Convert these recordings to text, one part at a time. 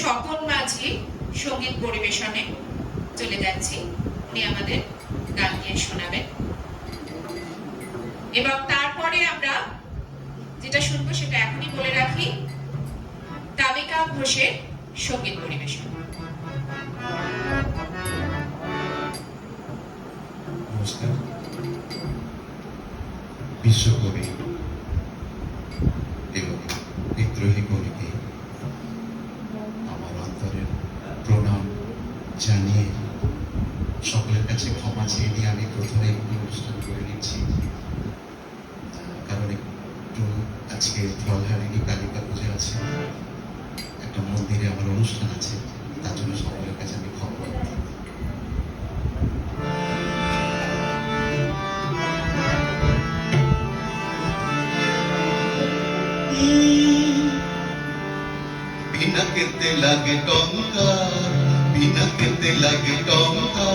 স্বপন মাঝি সংগীত পরিবেশনে চলে যাচ্ছি। উনি আমাদের গান গিয়ে শোনাবেন। এবং তারপরে আমরা যেটা শুনব সেটা এখনই বলে রাখি তামিকা ঘোষের সংগীত পরিবেশন। বিশ্বকবি এবং বিদ্রোহী কবিকে অন্তরের প্রণাম জানিয়ে সকলের কাছে ক্ষমা চেয়ে নিয়ে আমি প্রথমে অনুষ্ঠান করে নিচ্ছি। কারণ একটু আজকে ফলহারিণী কালিকা পুজো আছে। একটা মন্দিরে আমার অনুষ্ঠান আছে, তার জন্য সকলের কাছে আমি ক্ষমা প্রার্থী বিনা কেতে লাগে টঙ্কা বিনা কেতে লাগে টঙ্কা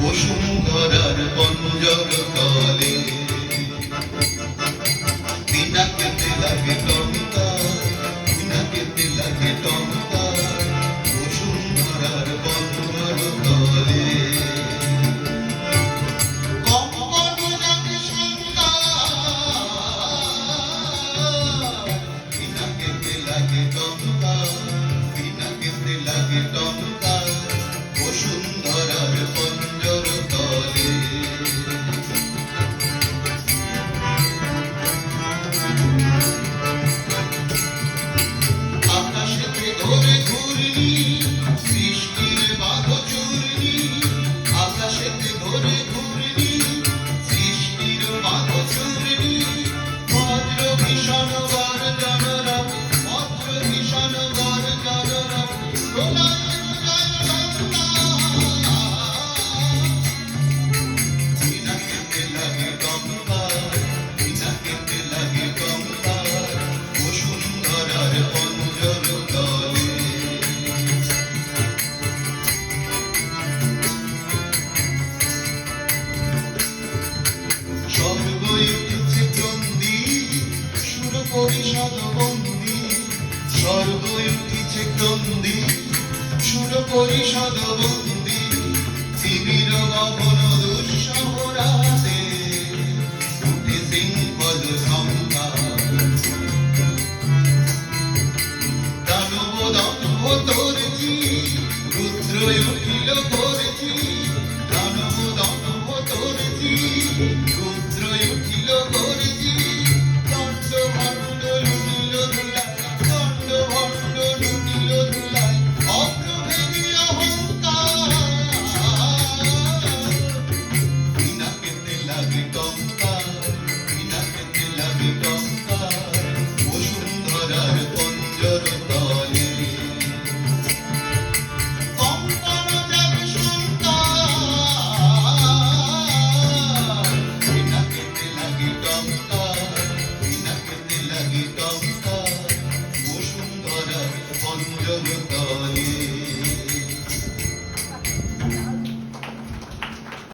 বসুন্ধরার পঞ্জর তলে। বিনা কেতে লাগে টঙ্কা বিনা কেতে লাগে টঙ্কা বসুন্ধরার পঞ্জর তলে। লাগে টঙ্কা তলে। স্বর্গ উঠেছে ক্রন্দি, সুর পরিষদ বন্দি। স্বর্গ উঠেছে ক্রন্দি, সুর পরিষদ বন্দি। শিবির Good, good, good.